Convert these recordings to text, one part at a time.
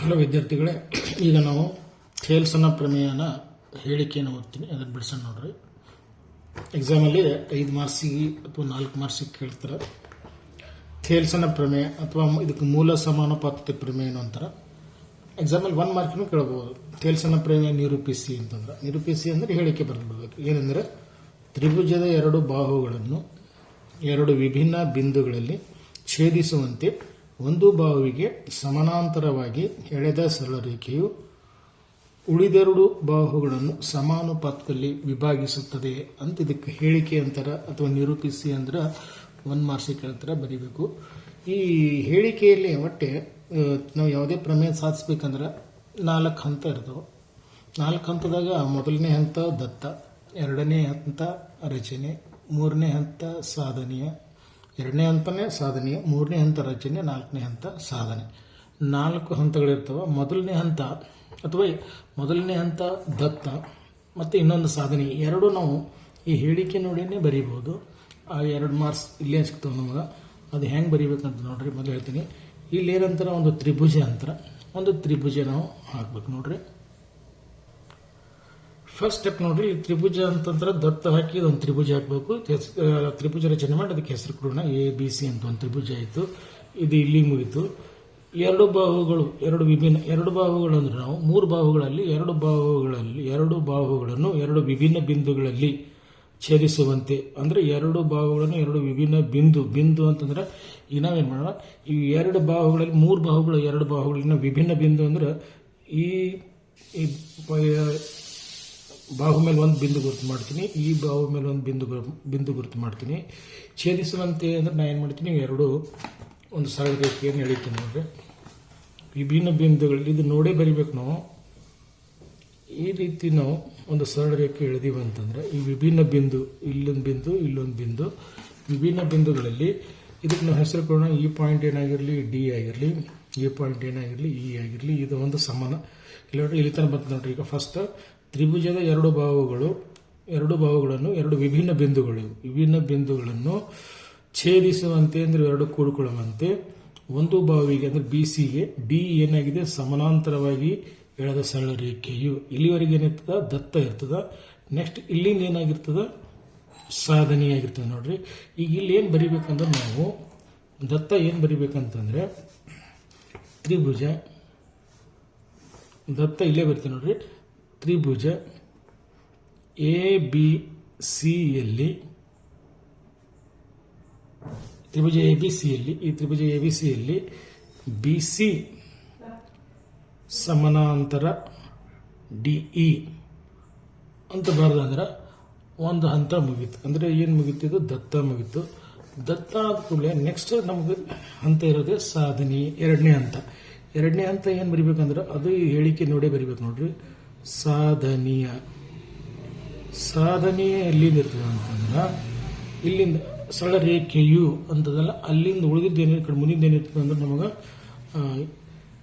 Hello ವಿದ್ಯಾರ್ಥಿಗಳೇ, ಈಗ ನಾವು ಥೇಲ್ಸನ ಪ್ರಮೇಯನ ಹೇಳಿಕೆಯನ್ನು ಓದ್ತೀನಿ. ಅದನ್ನು ಬಿಡಿಸೋಣ ನೋಡ್ರಿ. ಎಕ್ಸಾಮಲ್ಲಿ ಐದು ಮಾರ್ಕ್ಸಿಗೆ ಅಥವಾ ನಾಲ್ಕು ಮಾರ್ಕ್ಸಿಗೆ ಕೇಳ್ತಾರೆ. ಥೇಲ್ಸನ ಪ್ರಮೇಯ ಅಥವಾ ಇದಕ್ಕೆ ಮೂಲ ಸಮಾನುಪಾತತೆ ಪ್ರಮೇಯ ಅಂತಾರೆ? ಎಕ್ಸಾಮಲ್ಲಿ ಒನ್ ಮಾರ್ಕ್ನೂ ಕೇಳ್ಬೋದು. ಥೇಲ್ಸನ ಪ್ರಮೇಯ ನಿರೂಪಿಸಿ ಅಂತಂದ್ರೆ. ನಿರೂಪಿಸಿ ಅಂದರೆ ಹೇಳಿಕೆ ಬರೆದು ಬಿಡಬೇಕು ಏನಂದರೆ, ತ್ರಿಭುಜದ ಎರಡು ಬಾಹುಗಳನ್ನು ಎರಡು ವಿಭಿನ್ನ ಬಿಂದುಗಳಲ್ಲಿ ಛೇದಿಸುವಂತೆ ಒಂದು ಬಾಹುವಿಗೆ ಸಮಾನಾಂತರವಾಗಿ ಎಳೆದ ಸರಳ ರೇಖೆಯು ಉಳಿದೆರಡು ಬಾಹುಗಳನ್ನು ಸಮಾನುಪಾತದಲ್ಲಿ ವಿಭಾಗಿಸುತ್ತದೆ ಅಂತ ಇದಕ್ಕೆ ಹೇಳಿಕೆ ಅಂತರ ಅಥವಾ ನಿರೂಪಿಸಿ ಅಂದ್ರೆ ಒಂದು ಮಾರ್ಕ್ಸಿಗೆ ಕೇಳ್ತಾರೆ ಬರೀಬೇಕು. ಈ ಹೇಳಿಕೆಯಲ್ಲಿ ಒಟ್ಟೆ ನಾವು ಯಾವುದೇ ಪ್ರಮೇಯ ಸಾಧಿಸ್ಬೇಕಂದ್ರೆ ನಾಲ್ಕು ಹಂತ ಇರ್ತವೆ. ನಾಲ್ಕು ಹಂತದಾಗ ಮೊದಲನೇ ಹಂತ ದತ್ತ, ಎರಡನೇ ಹಂತ ರಚನೆ, ಮೂರನೇ ಹಂತ ಸಾಧನೆಯ ಎರಡನೇ ಹಂತನೇ ಸಾಧನೆ ಮೂರನೇ ಹಂತ ರಚನೆ, ನಾಲ್ಕನೇ ಹಂತ ಸಾಧನೆ. ನಾಲ್ಕು ಹಂತಗಳಿರ್ತವೆ. ಮೊದಲನೇ ಹಂತ ಅಥವಾ ಮೊದಲನೇ ಹಂತ ದತ್ತ ಮತ್ತು ಇನ್ನೊಂದು ಸಾಧನೆ. ಎರಡು ನಾವು ಈ ಹೇಳಿಕೆ ನೋಡಿನೇ ಬರೀಬೋದು ಆ ಎರಡು ಮಾರ್ಕ್ಸ್ ಇಲ್ಲೇ ಸಿಗ್ತವೆ ನಮಗೆ ಅದು ಹೆಂಗೆ ಬರೀಬೇಕಂತ ನೋಡ್ರಿ, ಮೊದಲು ಹೇಳ್ತೀನಿ. ಇಲ್ಲಿ ಏನಂತಾರೆ ಒಂದು ತ್ರಿಭುಜ ಅಂತಾರೆ ಒಂದು ತ್ರಿಭುಜ ನಾವು ಹಾಕ್ಬೇಕು ನೋಡ್ರಿ. ಫಸ್ಟ್ ಸ್ಟೆಪ್ ನೋಡ್ರಿ ತ್ರಿಭುಜ ಅಂತಂದ್ರೆ ದತ್ತ ಹಾಕಿ ಒಂದು ತ್ರಿಭುಜ ಹಾಕಬೇಕು. ತ್ರಿಭುಜ ರಚನೆ ಮಾಡಿ ಅದಕ್ಕೆ ಹೆಸರು ಕೊಡೋಣ. ಎ ಬಿ ಸಿ ಅಂತ ಒಂದು ತ್ರಿಭುಜ ಆಯಿತು. ಇದು ಇಲ್ಲಿ ಮುಗಿತು. ಎರಡು ಬಾಹುಗಳು, ಎರಡು ವಿಭಿನ್ನ, ಎರಡು ಬಾಹುಗಳಂದ್ರೆ ನಾವು ಮೂರು ಬಾಹುಗಳಲ್ಲಿ ಎರಡು ಬಾಹುಗಳಲ್ಲಿ, ಎರಡು ಬಾಹುಗಳನ್ನು ಎರಡು ವಿಭಿನ್ನ ಬಿಂದುಗಳಲ್ಲಿ ಛೇದಿಸುವಂತೆ. ಅಂದ್ರೆ ಎರಡು ಬಾಹುಗಳನ್ನು ಎರಡು ವಿಭಿನ್ನ ಬಿಂದು ಬಿಂದು ಅಂತಂದ್ರೆ ಈಗ ನಾವೇನು ಮಾಡೋಣ? ಈ ಎರಡು ಬಾಹುಗಳಲ್ಲಿ, ಮೂರು ಬಾಹುಗಳು ಎರಡು ಬಾಹುಗಳಿನ ವಿಭಿನ್ನ ಬಿಂದು ಅಂದ್ರೆ ಈ ಬಾಹು ಮೇಲೆ ಒಂದು ಬಿಂದು ಗುರುತು ಮಾಡ್ತೀನಿ. ಈ ಬಾಹು ಮೇಲೆ ಒಂದು ಬಿಂದು ಬಿಂದು ಗುರುತು ಮಾಡ್ತೀನಿ. ಛೇದಿಸುವಂತೆ ಅಂದರೆ ನಾನು ಏನು ಮಾಡ್ತೀನಿ ಎರಡು ಒಂದು ಸರಳ ರೇಖೆಯನ್ನು ಎಳಿತೀನಿ ನೋಡ್ರಿ ವಿಭಿನ್ನ ಬಿಂದುಗಳಲ್ಲಿ ಇದು ನೋಡೇ ಬರಿಬೇಕು ನಾವು. ಈ ರೀತಿ ನಾವು ಒಂದು ಸರಳ ರೇಖೆ ಎಳೆದೀವಿ ಅಂತಂದರೆ, ಈ ವಿಭಿನ್ನ ಬಿಂದು, ಇಲ್ಲೊಂದು ಬಿಂದು ಇಲ್ಲೊಂದು ಬಿಂದು, ವಿಭಿನ್ನ ಬಿಂದುಗಳಲ್ಲಿ ಇದಕ್ಕೆ ನಾವು ಹೆಸರು ಕೊಡೋಣ. ಈ ಪಾಯಿಂಟ್ ಏನಾಗಿರಲಿ ಡಿ ಆಗಿರಲಿ, ಈ ಪಾಯಿಂಟ್ ಏನಾಗಿರಲಿ ಇ ಆಗಿರಲಿ, ಇದು ಒಂದು ಸಮಾನ. ಇಲ್ಲಿ ಇಲ್ಲಿ ತನಕ ಬಂತು ನೋಡ್ರಿ ಈಗ ಫಸ್ಟ್ ತ್ರಿಭುಜದ ಎರಡು ಭಾವಗಳು, ಎರಡು ಭಾವಗಳನ್ನು, ಎರಡು ವಿಭಿನ್ನ ಬಿಂದುಗಳು. ವಿಭಿನ್ನ ಬಿಂದುಗಳನ್ನು ಛೇದಿಸುವಂತೆ ಅಂದರೆ ಎರಡು ಕೂಡಿಕೊಳ್ಳುವಂತೆ. ಒಂದು ಬಾವಿಗೆ ಅಂದ್ರೆ ಬಿ ಸಿಗೆ ಡಿ ಏನಾಗಿದೆ? ಸಮಾನಾಂತರವಾಗಿ ಎಳೆದ ಸರಳ ರೇಖೆಯು. ಇಲ್ಲಿವರೆಗೆ ಏನಿರ್ತದ? ದತ್ತ ಇರ್ತದ. ನೆಕ್ಸ್ಟ್ ಇಲ್ಲಿಂದ ಏನಾಗಿರ್ತದ? ಸಾಧನೆಯಾಗಿರ್ತದೆ ನೋಡ್ರಿ. ಈಗ ಇಲ್ಲಿ ಏನು ಬರಿಬೇಕಂದ್ರೆ ನಾವು, ದತ್ತ ಏನು ಬರಿಬೇಕಂತಂದ್ರೆ ತ್ರಿಭುಜ, ದತ್ತ ಇಲ್ಲೇ ಬರ್ತೀವಿ ನೋಡ್ರಿ. ತ್ರಿಭುಜ ಎ, ಬಿ ಸಿಯಲ್ಲಿ ತ್ರಿಭುಜ ಎ, ಬಿ ಸಿಯಲ್ಲಿ ಈ ತ್ರಿಭುಜ ಎ, ಬಿ ಸಿಯಲ್ಲಿ ಬಿ, ಸಿ ಸಮಾನಾಂತರ ಡಿ, ಇ ಅಂತ ಬರೆದಂದ್ರೆ ಒಂದು ಹಂತ ಮುಗೀತು. ಅಂದರೆ ಏನು ಮುಗೀತು ಇದು? ದತ್ತ ಮುಗೀತು. ದತ್ತ ಆದ ಕೂಡಲೇ ನೆಕ್ಸ್ಟ್ ನಮಗೆ ಹಂತ ಇರೋದೇ ಸಾಧನೆ, ಎರಡನೇ ಹಂತ. ಎರಡನೇ ಹಂತ ಏನು ಬರಿಬೇಕಂದ್ರೆ ಅದು ಈ ಹೇಳಿಕೆ ನೋಡೇ ಬರಿಬೇಕು ನೋಡ್ರಿ. ಸಾಧನೀಯ. ಸಾಧನೀಯ ಎಲ್ಲಿಂದ ಇರ್ತದೆ ಅಂತಂದ್ರೆ, ಇಲ್ಲಿಂದ ಸರಳ ರೇಖೆಯು ಅಂತದಲ್ಲ, ಅಲ್ಲಿಂದ ಉಳಿದಿದ್ದು ಏನು ಕಡೆ ಏನಿರ್ತದೆ ಅಂದ್ರೆ ನಮಗೆ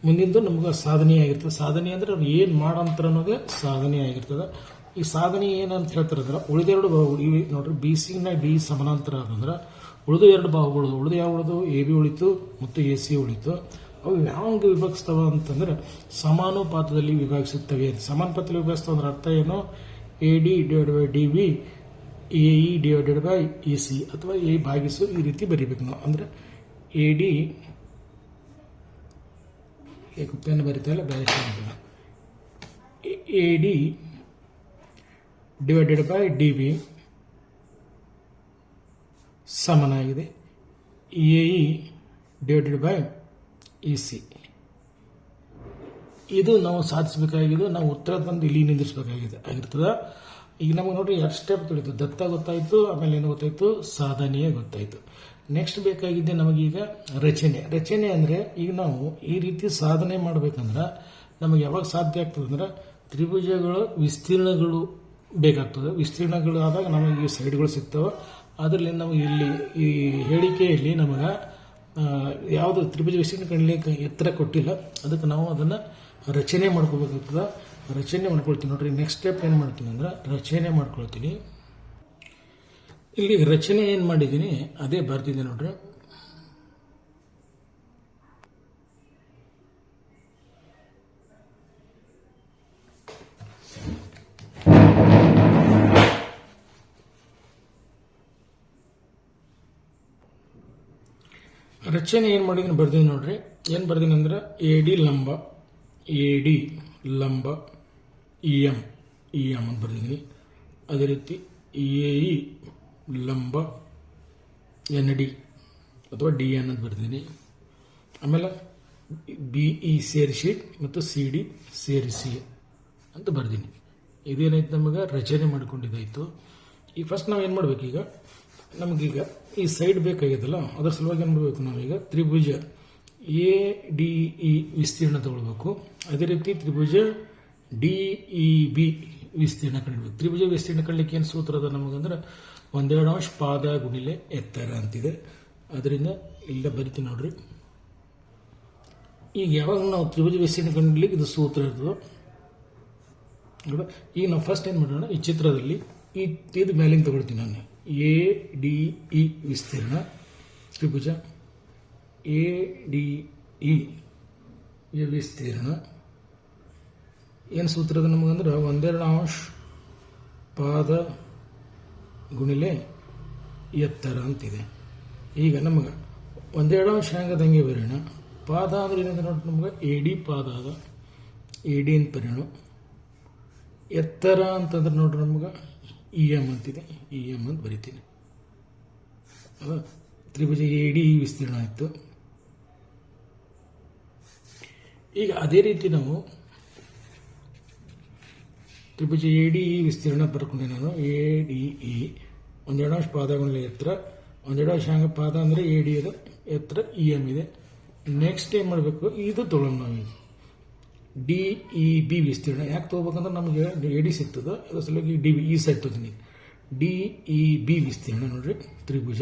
ಮುಂದಿಂದು ನಮ್ಗೆ ಸಾಧನೆ ಆಗಿರ್ತದೆ. ಸಾಧನೆ ಅಂದ್ರೆ ಅವ್ರು ಏನು ಮಾಡಂತಾರ ಅನ್ನೋದೆ ಸಾಧನೆ ಆಗಿರ್ತದೆ. ಈ ಸಾಧನೆ ಏನಂತ ಹೇಳ್ತಾರೆ ಅಂದ್ರೆ ಉಳಿದೆರಡು ಬಾಹುಗಳು ಇವೆ. ನೋಡ್ರಿ, ಬಿ ಸಿನ ಡಿ ಸಮಾನಾಂತರ ಅಂತಂದ್ರೆ ಉಳಿದ ಎರಡು ಬಾಹುಗಳು ಉಳಿದು ಯಾವ ಉಳಿದು ಎ, ಬಿ ಉಳಿತು, ಮತ್ತು ಎ, ಸಿ ಉಳಿತು. ಅವು ಹ್ಯಾಂಗೆ ವಿಭಾಗಿಸ್ತವೆ ಅಂತಂದ್ರೆ ಸಮಾನುಪಾತದಲ್ಲಿ ವಿಭಾಗಿಸುತ್ತವೆ ಸಮಾನುಪಾತದಲ್ಲಿ ವಿಭಾಗಿಸ್ತವೆ ಅಂದ್ರೆ ಅರ್ಥ ಏನು? A D divide by D V A E divided by A C ಅಥವಾ ಎ ಭಾಗಿಸು ಈ ರೀತಿ ಬರಿಬೇಕು. ನಾವು ಅಂದ್ರೆ ಎ ಡಿ ಪೆನ್ ಬರೀತಾ ಬೇರೆ A D divided by D B ಸಮನಾಗಿದೆ. A E divided by E C ಇದು ನಾವು ಸಾಧಿಸಬೇಕಾಗಿದ್ದು, ನಾವು ಉತ್ತರ ತಂದು ಇಲ್ಲಿ ನಿಂದಿರಿಸಬೇಕಾಗಿದೆ, ಆಗಿರ್ತದೆ. ಈಗ ನಮಗೆ ನೋಡ್ರಿ, ಎರಡು ಸ್ಟೆಪ್ ತಿಳಿತು ದತ್ತ ಗೊತ್ತಾಯಿತು, ಆಮೇಲೆ ಏನು ಗೊತ್ತಾಯಿತು? ಸಾಧನೆಯೇ ಗೊತ್ತಾಯಿತು. ನೆಕ್ಸ್ಟ್ ಬೇಕಾಗಿದ್ದೆ ನಮಗೀಗ ರಚನೆ. ರಚನೆ ಅಂದರೆ ಈಗ ನಾವು ಈ ರೀತಿ ಸಾಧನೆ ಮಾಡಬೇಕಂದ್ರೆ ನಮಗೆ ಯಾವಾಗ ಸಾಧ್ಯ ಆಗ್ತದೆ ತ್ರಿಭುಜಗಳು, ವಿಸ್ತೀರ್ಣಗಳು ಬೇಕಾಗ್ತದೆ. ವಿಸ್ತೀರ್ಣಗಳು ಆದಾಗ ನಮಗೆ ಈ ಸೈಡ್ಗಳು ಸಿಗ್ತವೆ. ಅದರಲ್ಲಿ ನಮಗೆ ಇಲ್ಲಿ ಈ ಹೇಳಿಕೆಯಲ್ಲಿ ನಮಗೆ ಯಾವುದು ತ್ರಿಭುಜ ಕಾಣಲಿಕ್ಕೆ ಎತ್ತರ ಕೊಟ್ಟಿಲ್ಲ. ಅದಕ್ಕೆ ನಾವು ಅದನ್ನು ರಚನೆ ಮಾಡ್ಕೋಬೇಕಾಗ್ತದೆ. ರಚನೆ ಮಾಡ್ಕೊಳ್ತೀನಿ. ನೋಡ್ರಿ ನೆಕ್ಸ್ಟ್ ಸ್ಟೆಪ್ ಏನು ಮಾಡ್ತೀನಿ ಅಂದ್ರೆ ರಚನೆ ಮಾಡ್ಕೊಳ್ತೀನಿ. ಇಲ್ಲಿ ರಚನೆ ಏನು ಮಾಡಿದ್ದೀನಿ, ಅದೇ ಬರ್ತಿದ್ದೆ ನೋಡ್ರಿ. ರಚನೆ ಏನು ಮಾಡಿದೀನಿ ಬರ್ದೀನಿ ನೋಡ್ರಿ. ಏನು ಬರ್ದೀನಿ ಅಂದ್ರೆ ಎ ಡಿ ಲಂಬ ಎ ಡಿ ಲಂಬ ಇ ಎಂ ಇ ಎಂ ಅಂತ ಬರ್ದಿದ್ದೀನಿ ಅದೇ ರೀತಿ ಎ ಇ ಲಂಬ ಎನ್ ಡಿ ಅಥವಾ ಡಿ ಎನ್ ಅಂತ ಬರ್ದಿದ್ದೀನಿ ಆಮೇಲೆ ಬಿ ಇ ಸೇರಿಸಿ ಮತ್ತು ಸಿ ಡಿ ಸೇರಿಸಿ ಅಂತ ಬರ್ದೀನಿ. ಇದೇನಾಯ್ತು ನಮಗೆ? ರಚನೆ ಮಾಡ್ಕೊಂಡಿದ್ದಾಯಿತು. ಈ ಫಸ್ಟ್ ನಾವು ಏನು ಮಾಡ್ಬೇಕೀಗ? ನಮಗೀಗ ಈ ಸೈಡ್ ಬೇಕಾಗಿದಲ್ಲ ಅದರ ಸಲುವಾಗಿ ಏನು ಮಾಡಬೇಕು ನಾವೀಗ? ತ್ರಿಭುಜ ಎ ಡಿ ಇ ವಿಸ್ತೀರ್ಣ ತಗೊಳ್ಬೇಕು. ಅದೇ ರೀತಿ ತ್ರಿಭುಜ ಡಿ ಇ ಬಿ ವಿಸ್ತೀರ್ಣ ಕಂಡಿಡ್ಬೇಕು ತ್ರಿಭುಜ ವಿಸ್ತೀರ್ಣ ಕಂಡಲಿಕ್ಕೆ ಏನು ಸೂತ್ರ ಅದ ನಮಗಂದ್ರೆ ಒಂದೆರಡು ಅಂಶ ಪಾದ ಗುಣಿಲೆ ಎತ್ತರ ಅಂತಿದೆ. ಅದರಿಂದ ಇಲ್ಲ ಬರಿತೀನಿ ನೋಡ್ರಿ. ಈಗ ಯಾವಾಗ ನಾವು ತ್ರಿಭುಜ ವಿಸ್ತೀರ್ಣ ಕಂಡಿಡ್ಲಿಕ್ಕೆ ಇದು ಸೂತ್ರ ಇರ್ತದೆ ಈಗ ನಾವು ಫಸ್ಟ್ ಏನು ಮಾಡೋಣ, ಈ ಚಿತ್ರದಲ್ಲಿ ಈ ಇದು ಮೇಲಿಂಗ್ ತಗೊಳ್ತೀನಿ ನಾನು. ಎ ಡಿ ಇ ವಿಸ್ತೀರ್ಣ. ತ್ರಿಭುಜ. ಎ ಡಿ ಇ ವಿಸ್ತೀರ್ಣ. ಏನು ಸೂತ್ರದ ಅದ ನಮಗಂದ್ರೆ ಒಂದೆರಡು ಅಂಶ ಪಾದ ಗುಣಿಲೆ ಎತ್ತರ ಅಂತಿದೆ. ಈಗ ನಮಗೆ ಒಂದೆರಡು ಅಂಶ ಹೆಂಗದಂಗೆ ಬರೋಣ? ಪಾದ ಅಂದ್ರೆ ಏನಂದ್ರೆ ನೋಡಿ ನಮ್ಗೆ? ಎ ಡಿ ಪಾದ ಅದ. ಎ ಡಿ ಅಂತ ಬರೋಣ. ಎತ್ತರ ಅಂತಂದ್ರೆ ನೋಡ್ರಿ ನಮ್ಗೆ? ಇ ಎಂ ಅಂತಿದೆ. ಇ ಎಂ ಅಂತ ಬರಿತೀನಿ. ತ್ರಿಭುಜ ಎ ಡಿ ವಿಸ್ತೀರ್ಣ ಆಯಿತು. ಈಗ ಅದೇ ರೀತಿ ನಾವು ತ್ರಿಭುಜ ಎ ಡಿ ಇ ವಿಸ್ತೀರ್ಣ ಬರ್ಕೊಂಡೆ ನಾನು. ಎ ಡಿ ಇ ಒಂದೆರಡು ಅಂಶ ಪಾದಗಳ ಎತ್ತರ. ಒಂದೆರಡು ಅಂಶ ಪಾದ ಅಂದರೆ ಎ ಡಿ ಅದು. ಎತ್ತರ ಇ ಎಂ ಇದೆ. ನೆಕ್ಸ್ಟ್ ಏನು ಮಾಡಬೇಕು? ಇದು ತೊಗೊಳ್ಳೋಣ ನಾವೀಗ ಡಿ ಇ ಬಿ ವಿಸ್ತೀರ್ಣ. ಯಾಕೆ ತೊಗೋಬೇಕಂದ್ರೆ ನಮಗೆ ಎ ಡಿ ಸಿಗ್ತದೆ. ಅದ್ರ ಸಲುವಾಗಿ ಡಿ ಬಿ ಈ ಸೈಡ್ ಡಿ ಇ ಬಿ ವಿಸ್ತೀರ್ಣ ನೋಡ್ರಿ, ತ್ರಿಭುಜ.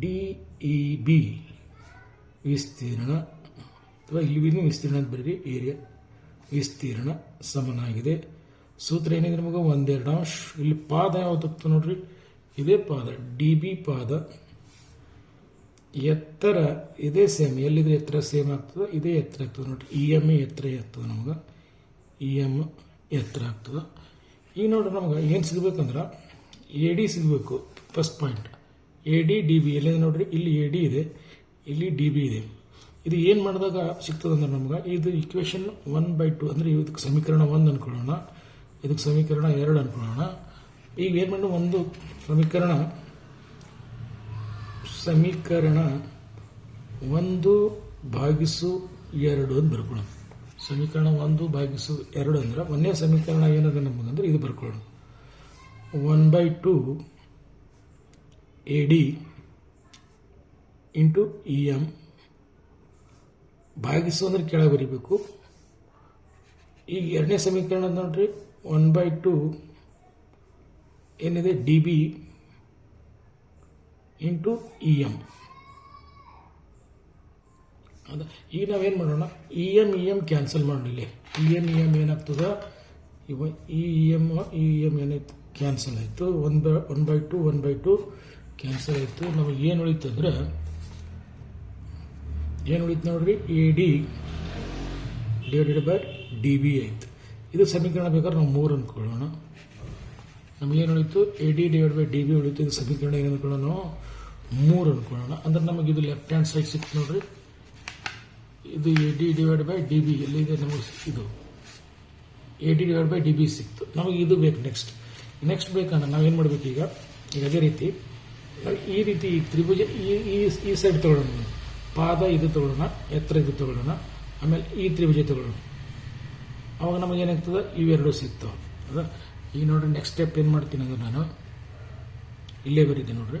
ಡಿ ಇ ಬಿ ವಿಸ್ತೀರ್ಣ. ಅಥವಾ ಇಲ್ಲಿ ವಿಸ್ತೀರ್ಣ ಅಂತ ಬರೀರಿ ಏರಿಯಾ ವಿಸ್ತೀರ್ಣ ಸಮನಾಗಿದೆ. ಸೂತ್ರ ಏನಿದೆ ನಮಗೆ? ಒಂದೆರಡು ಅಂಶ. ಇಲ್ಲಿ ಪಾದ ಯಾವ್ದು ನೋಡ್ರಿ? ಇದೇ ಪಾದ. ಡಿ ಬಿ ಪಾದ. ಎತ್ತರ ಇದೇ ಸೇಮ್ ಎಲ್ಲಿದ್ರೆ ಎತ್ತರ ಸೇಮ್ ಆಗ್ತದೆ ಇದೇ ಎತ್ತರ ಆಗ್ತದೆ ನೋಡ್ರಿ. ಇ ಎಂ ಎತ್ತರ ಆಗ್ತದೆ ನಮ್ಗೆ. ಇ ಎಂ ಎತ್ತರ ಆಗ್ತದೆ. ಈಗ ನೋಡ್ರಿ ನಮ್ಗೆ ಏನು ಸಿಗ್ಬೇಕಂದ್ರೆ ಎ ಡಿ ಸಿಗಬೇಕು first point A D D B ಎಲ್ಲಿದೆ ನೋಡ್ರಿ? ಇಲ್ಲಿ ಎ ಡಿ ಇದೆ, ಇಲ್ಲಿ ಡಿ ಬಿ ಇದೆ. ಇದು ಏನು ಮಾಡಿದಾಗ ಸಿಗ್ತದಂದ್ರೆ ನಮ್ಗೆ, ಇದು ಇಕ್ವೇಶನ್ ಒನ್ ಬೈ ಟು ಅಂದರೆ ಇದಕ್ಕೆ ಸಮೀಕರಣ ಒಂದು ಅನ್ಕೊಳ್ಳೋಣ. ಇದಕ್ಕೆ ಸಮೀಕರಣ ಎರಡು ಅನ್ಕೊಳ್ಳೋಣ. ಈಗ ಏನು ಮಾಡೋಣ ಒಂದು ಸಮೀಕರಣ ಸಮೀಕರಣ ಒಂದು ಭಾಗಿಸು ಎರಡು ಅಂತ ಬರ್ಕೊಳ್ಳೋಣ. ಸಮೀಕರಣ ಒಂದು ಭಾಗಿಸು ಎರಡು ಅಂದ್ರೆ ಒಂದೇ ಸಮೀಕರಣ ಏನದ ನಮಗಂದ್ರೆ ಇದು ಬರ್ಕೊಳ್ಳೋಣ. One by two A D into E M ಭಾಗಿಸು ಅಂದ್ರೆ ಕೆಳಗೆ ಬರಿಬೇಕು. ಈಗ ಎರಡನೇ ಸಮೀಕರಣ ನೋಡ್ರಿ. ಒನ್ ಬೈ ಟು ಏನಿದೆ? D B into E M ಹೌದಾ ಈಗ ನಾವೇನು ಮಾಡೋಣ? E M E M cancel ಮಾಡೋಣ ಇ ಎಂ ಇ ಎಂ ಏನಾಗ್ತದೆ? ಇವ ಇ ಎಂ ಇ ಎಂ ಏನಾಯ್ತು? ಕ್ಯಾನ್ಸಲ್ ಆಯಿತು. One by one by two one by two cancel ಆಯಿತು. ನಮಗೆ ಏನು ಉಳಿತು ಅಂದ್ರೆ, ಏನು ಉಳಿತು ನೋಡ್ರಿ? A D divided by D B ಆಯಿತು. ಇದು ಸಮೀಕರಣ ಬೇಕಾದ್ರೆ ನಾವು ಮೂರು ಅಂದ್ಕೊಳ್ಳೋಣ ನಮಗೇನು ಉಳಿತು? A D divide by D B ಉಳಿತು. ಇದು ಸಮೀಕರಣ ಏನು ಅಂದ್ಕೊಳ್ಳೋಣ ನಾವು ಮೂರು ಅನ್ಕೊಳ್ಳೋಣ. ಅಂದ್ರೆ ನಮಗೆ ಇದು ಲೆಫ್ಟ್ ಹ್ಯಾಂಡ್ ಸೈಡ್ ಸಿಕ್ತು ನೋಡ್ರಿ. ಇದು A D divide by D B ಎಲ್ಲಿದೆ? ನಮಗೆ ಇದು A D divide by D B ಸಿಕ್ತು. ನಮಗೆ ಇದು ಬೇಕು ನೆಕ್ಸ್ಟ್ ನೆಕ್ಸ್ಟ್ ಬೇಕಂದ್ರೆ ನಾವೇನು ಮಾಡ್ಬೇಕು ಈಗ? ಈಗ ಅದೇ ರೀತಿ. ಈ ರೀತಿ ಈ ತ್ರಿಭುಜ, ಈ ಈ ಸೈಡ್ ತಗೊಳ್ಳೋಣ. ಪಾದ ಇದು ತಗೊಳ್ಳೋಣ, ಎತ್ತರ ಇದು ತಗೊಳ್ಳೋಣ, ಆಮೇಲೆ ಈ ತ್ರಿಭುಜ ತಗೊಳ್ಳೋಣ. ಅವಾಗ ನಮಗೇನಾಗ್ತದೆ ಇವೆರಡು ಸಿಗ್ತಾವೆ ಅದ? ಈಗ ನೋಡ್ರಿ ನೆಕ್ಸ್ಟ್ ಸ್ಟೆಪ್ ಏನು ಮಾಡ್ತೀನಿ ಅಂದ್ರೆ ನಾನು? ಇಲ್ಲೇ ಬರೀತೀನಿ ನೋಡ್ರಿ.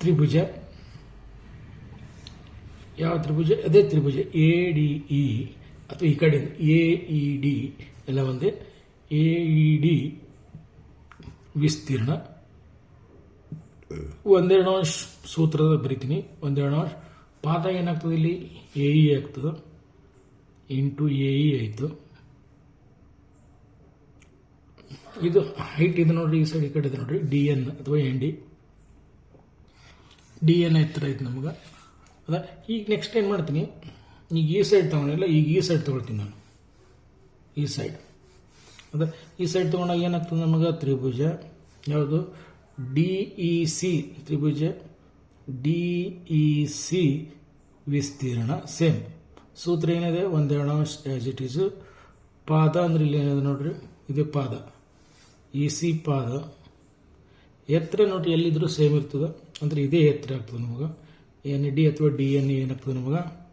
ತ್ರಿಭುಜ. ಯಾವ ತ್ರಿಭುಜ? ಅದೇ ತ್ರಿಭುಜ. ಎ ಡಿ ಇ ಅಥವಾ ಈ ಕಡೆ ಎ ಇ ಡಿ ಎಲ್ಲ ಒಂದೇ. ಎ ಇ ಡಿ ವಿಸ್ತೀರ್ಣ. ಒಂದೆರಡು ಅಂಶ ಸೂತ್ರದ ಬರಿತೀನಿ. ಒಂದೆರಡು ಅಂಶ ಪಾದ ಏನಾಗ್ತದೆ ಇಲ್ಲಿ? ಎ ಇ ಆಗ್ತದೆ. ಇಂಟು ಎ ಇ ಆಯಿತು. ಇದು ಹೈಟ್ ಇದೆ ನೋಡ್ರಿ, ಈ ಸೈಡ್ ಈ ಕಡೆ ಇದೆ ನೋಡ್ರಿ. ಡಿ ಎನ್ ಅಥವಾ ಎನ್ ಡಿ ಡಿ ಎನ್ ಹತ್ರ ಐತೆ ನಮ್ಗೆ. ಅದ, ಈಗ ನೆಕ್ಸ್ಟ್ ಏನು ಮಾಡ್ತೀನಿ? ಈಗ ಈ ಸೈಡ್ ತೊಗೊಂಡಿಲ್ಲ, ಈಗ ಈ ಸೈಡ್ ತೊಗೊಳ್ತೀನಿ ನಾನು. ಈ ಸೈಡ್ ಅದ, ಈ ಸೈಡ್ ತೊಗೊಂಡಾಗ ಏನಾಗ್ತದೆ ನಮಗೆ? ತ್ರಿಭುಜ. ಯಾವುದು? ಡಿ ಇ ಸಿ, ತ್ರಿಭುಜ. ಡಿ ಇ ಸಿ ವಿಸ್ತೀರ್ಣ ಸೇಮ್ ಸೂತ್ರ ಏನಿದೆ? ಒಂದೆರಡು ಆ್ಯಸ್ ಇಟ್ ಈಸು ಪಾದ ಅಂದ್ರೆ ಇಲ್ಲಿ ಏನಿದೆ ನೋಡ್ರಿ? ಇದು ಪಾದ. ಇ ಸಿ ಪಾದ. ಎತ್ತರ ನೋಡ್ರಿ ಎಲ್ಲಿದ್ರೂ ಸೇಮ್ ಇರ್ತದೆ. ಅಂದ್ರೆ ಇದೇ ಎತ್ತರ ಆಗ್ತದೆ ನಮಗೆ. ಎನ್ ಡಿ ಅಥವಾ ಡಿ ಎನ್ ಏನಾಗ್ತದೆ ನಮಗೆ?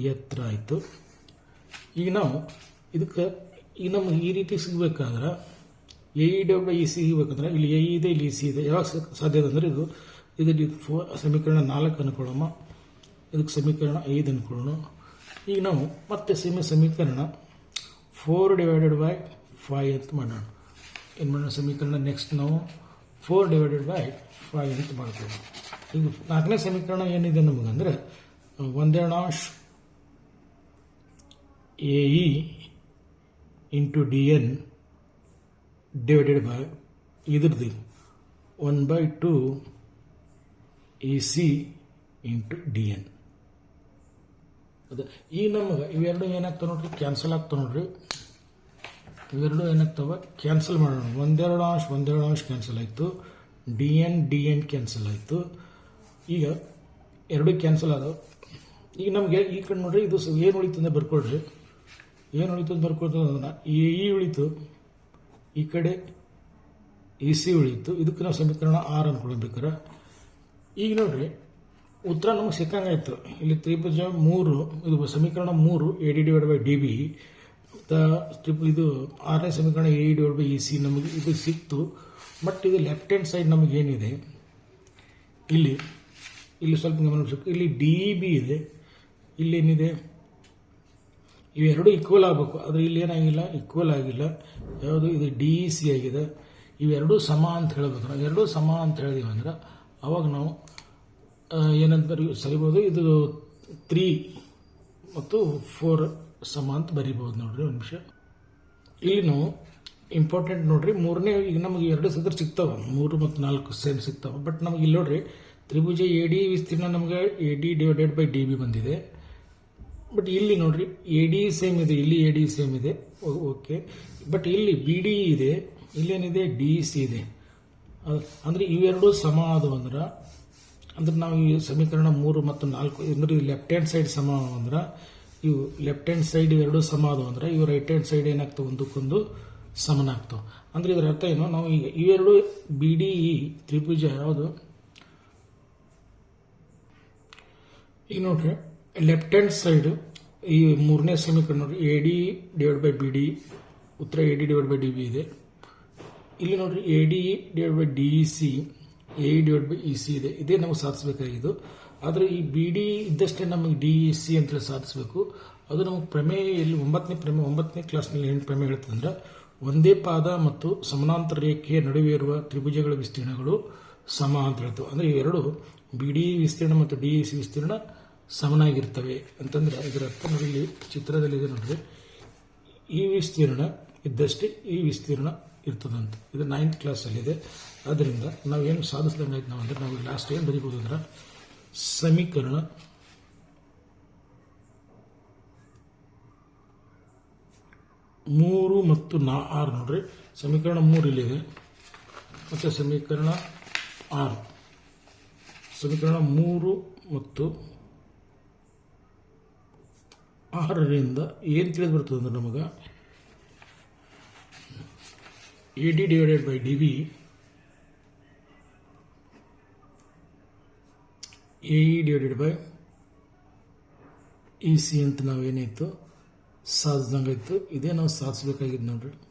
ಎತ್ತರ ಆಯಿತು. ಈಗ ನಾವು ಇದಕ್ಕೆ, ಈಗ ನಮ್ಗೆ ಈ ರೀತಿ ಸಿಗಬೇಕಾದ್ರೆ, A E W E C ಸಿಗಬೇಕಂದ್ರೆ, ಇಲ್ಲಿ ಎ ಇದೆ, ಇಲ್ಲಿ ಇ ಸಿ ಇದೆ. ಯಾವಾಗ ಸಾಧ್ಯ ಅಂದರೆ ಇದು ಇದರಲ್ಲಿ ಫೋ, ಸಮೀಕರಣ ನಾಲ್ಕು ಅನ್ಕೊಳ್ಳೋಣ ಇದಕ್ಕೆ ಸಮೀಕರಣ ಐದು ಅನ್ಕೊಳ್ಳೋಣ. ಈಗ ನಾವು ಮತ್ತೆ ಸೇಮ್ ಸಮೀಕರಣ ಫೋರ್ ಡಿವೈಡೆಡ್ ಬೈ ಫೈವ್ ಅಂತ ಮಾಡೋಣ. ಏನು ಮಾಡೋಣ? ಸಮೀಕರಣ ನೆಕ್ಸ್ಟ್ ನಾವು ಫೋರ್ ಡಿವೈಡೆಡ್ ಬೈ ಫೈವ್ ಅಂತ ಮಾಡ್ತೀವಿ. ಈಗ ನಾಲ್ಕನೇ ಸಮೀಕರಣ ಏನಿದೆ ನಮಗಂದ್ರೆ ಒಂದೆರಡಾಂಶ A E into D N divided by ಇದ್ರದ್ದು one by two E C into D N. ಅದು, ಈ ನಮಗೆ ಇವೆರಡು ಏನಾಗ್ತಾವೆ ನೋಡ್ರಿ? ಕ್ಯಾನ್ಸಲ್ ಆಗ್ತಾವೆ ನೋಡ್ರಿ. ಇವೆರಡು ಏನಾಗ್ತವೆ? ಕ್ಯಾನ್ಸಲ್ ಮಾಡೋಣ. ಒಂದೆರಡು ಅಂಶ ಒಂದೆರಡು ಅಂಶ ಕ್ಯಾನ್ಸಲ್ ಆಯಿತು. D N D N cancel ಆಯಿತು. ಈಗ ಎರಡು ಕ್ಯಾನ್ಸಲ್ ಆದವು. ಈಗ ನಮಗೆ ಈ ಕಡೆ ನೋಡ್ರಿ, ಇದು ಏನು ಉಳಿತು ಅಂದರೆ ಬರ್ಕೊಳ್ರಿ. ಏನು ಉಳಿತು ಅಂತ ಬರ್ಕೊಳ್ತು ಅದನ್ನ ಎ ಇ ಉಳಿತು. ಈ ಕಡೆ ಇ ಸಿ ಉಳಿತು. ಇದಕ್ಕೆ ನಾವು ಸಮೀಕರಣ ಆರ್ ಅಂದ್ಕೊಳ್ಬೇಕಾರೆ ಈಗ ನೋಡ್ರಿ, ಉತ್ತರ ನಮಗೆ ಸಿಕ್ಕಂಗಾಯ್ತು. ಇಲ್ಲಿ ತ್ರಿಭುಜ ಮೂರು, ಇದು ಸಮೀಕರಣ ಮೂರು A D divide by D B trip ಇದು ಆರನೇ ಸಮೀಕರಣ A divide by E C ನಮಗೆ ಇದು ಸಿಕ್ತು. ಬಟ್ ಇದು ಲೆಫ್ಟ್ ಹ್ಯಾಂಡ್ ಸೈಡ್ ನಮಗೆ ಏನಿದೆ? ಇಲ್ಲಿ ಇಲ್ಲಿ ಸ್ವಲ್ಪ ಗಮನಿಸಬೇಕು ಇಲ್ಲಿ ಡಿ ಬಿ ಇದೆ. ಇಲ್ಲಿ ಏನಿದೆ? ಇವೆರಡು ಈಕ್ವಲ್ ಆಗಬೇಕು. ಆದರೆ ಇಲ್ಲಿ ಏನಾಗಿಲ್ಲ? ಈಕ್ವಲ್ ಆಗಿಲ್ಲ. ಯಾವುದು? ಇದು ಡಿ ಸಿ ಆಗಿದೆ. ಇವೆರಡೂ ಸಮ ಅಂತ ಹೇಳ್ಬೋದು ನಾವು ಎರಡೂ ಸಮ ಅಂತ ಹೇಳಿದೀವಿ ಅಂದ್ರೆ ಅವಾಗ ನಾವು ಏನಂತ ಸರಿಬೋದು? ಇದು ತ್ರೀ ಮತ್ತು ಫೋರ್ ಸಮ ಅಂತ ಬರಿಬೋದು ನೋಡ್ರಿ ಒಂದು ನಿಮಿಷ. ಇಲ್ಲಿ ನಾವು ಇಂಪಾರ್ಟೆಂಟ್ ನೋಡ್ರಿ, ಮೂರನೇ ಈಗ ನಮಗೆ ಎರಡು ಸದರ್ ಸಿಗ್ತಾವ, ಮೂರು ಮತ್ತು ನಾಲ್ಕು ಸೇಮ್ ಸಿಗ್ತಾವ. ಬಟ್ ನಮಗೆ ಇಲ್ಲಿ ನೋಡ್ರಿ, ತ್ರಿಭುಜ ಎ ಡಿ ವಿಸ್ತೀರ್ಣ ನಮಗೆ A D divided by D B ಬಂದಿದೆ. ಬಟ್ ಇಲ್ಲಿ ನೋಡ್ರಿ ಎ ಡಿ ಸೇಮ್ ಇದೆ, ಇಲ್ಲಿ ಎ ಡಿ ಸೇಮ್ ಇದೆ. ಓಕೆ ಬಟ್ ಇಲ್ಲಿ ಬಿ ಡಿ ಇದೆ, ಇಲ್ಲೇನಿದೆ ಡಿ ಸಿ ಇದೆ. ಅಂದರೆ ಅಂದ್ರೆ ಇವೆರಡು ಸಮ ಆದವು ಅಂದ್ರೆ ಅಂದ್ರೆ ನಾವು ಈ ಸಮೀಕರಣ ಮೂರು ಮತ್ತು ನಾಲ್ಕು, ಅಂದ್ರೆ ಲೆಫ್ಟ್ ಹ್ಯಾಂಡ್ ಸೈಡ್ ಸಮ ಅಂದ್ರೆ ಇವು ಲೆಫ್ಟ್ ಹ್ಯಾಂಡ್ ಸೈಡ್ ಇವೆರಡು ಸಮ ಅದು ಅಂದ್ರೆ ಇವು ರೈಟ್ ಹ್ಯಾಂಡ್ ಸೈಡ್ ಏನಾಗ್ತವೆ? ಒಂದಕ್ಕೊಂದು ಸಮನಾಗ್ತವೆ. ಅಂದರೆ ಇದರ ಅರ್ಥ ಏನು? ನಾವು ಈಗ ಇವೆರಡು ಬಿ ಡಿ ಇ ತ್ರಿಭುಜ, ಯಾವುದು? ಈಗ ನೋಡ್ರಿ ಲೆಫ್ಟ್ ಹ್ಯಾಂಡ್ ಸೈಡ್ ಈ ಮೂರನೇ ಸಮೀಕರಣ ನೋಡ್ರಿ A D divide by B D ಉತ್ತರ A D divide by D B ಇದೆ. ಇಲ್ಲಿ ನೋಡ್ರಿ A D divide by D E C A divide by E C ಇದೆ. ಇದೇ ನಮಗೆ ಸಾಧಿಸಬೇಕಾಗಿದ್ದು. ಆದರೆ ಈ ಬಿ ಡಿ ಇದ್ದಷ್ಟೇ ನಮಗೆ ಡಿ ಇ ಸಿ ಅಂತೇಳಿ ಸಾಧಿಸಬೇಕು. ಅದು ನಮಗೆ ಪ್ರಮೇಯ ಇಲ್ಲಿ ಒಂಬತ್ತನೇ ಪ್ರಮೇ ಒಂಬತ್ತನೇ ಕ್ಲಾಸ್ನಲ್ಲಿ ಏನು ಪ್ರಮೇಯ ಹೇಳ್ತದೆ ಅಂದ್ರೆ ಒಂದೇ ಪಾದ ಮತ್ತು ಸಮಾನಾಂತರ ರೇಖೆಯ ನಡುವೆ ಇರುವ ತ್ರಿಭುಜಗಳ ವಿಸ್ತೀರ್ಣಗಳು ಸಮ ಅಂತ ಹೇಳ್ತವೆ. ಅಂದರೆ ಇವೆರಡು ಬಿ ಡಿ ವಿಸ್ತೀರ್ಣ ಮತ್ತು ಡಿ ಇ ಸಿ ವಿಸ್ತೀರ್ಣ ಸಮನಾಗಿರ್ತವೆ. ಅಂತಂದ್ರೆ ಇದರ ಅರ್ಥ ನೋಡಿ, ಇಲ್ಲಿ ಚಿತ್ರದಲ್ಲಿ ಇದೆ ನೋಡ್ರಿ. ಈ ವಿಸ್ತೀರ್ಣ ಇದ್ದಷ್ಟೇ ಈ ವಿಸ್ತೀರ್ಣ ಇರ್ತದಂತ. ಇದು ನೈನ್ತ್ ಕ್ಲಾಸಲ್ಲಿದೆ ಆದ್ದರಿಂದ ನಾವೇನು ಸಾಧಿಸ್ದಂಗಾಯ್ತು ನಾವು ಅಂದ್ರೆ ನಾವು ಲಾಸ್ಟ್ ಏನು ಬರೀಬೋದು ಅಂದ್ರೆ ಸಮೀಕರಣ ಮೂರು ಮತ್ತು ನಾ ಆರು ನೋಡ್ರಿ. ಸಮೀಕರಣ ಮೂರು ಇಲ್ಲಿದೆ. ಮತ್ತು ಸಮೀಕರಣ ಆರು. ಸಮೀಕರಣ ಮೂರು ಮತ್ತು ಆರರಿಂದ ಏನು ತಿಳಿದು ಬರ್ತದೆ ಅಂದ್ರೆ ನಮಗೆ? A D divided by D B A E divided by E C ಅಂತ ನಾವೇನಿತ್ತು ಸಾಧಿಸ್ದಂಗೆ ಇತ್ತು? ಇದೇ ನಾವು ಸಾಧಿಸ್ಬೇಕಾಗಿದ್ದು ನೋಡ್ರಿ.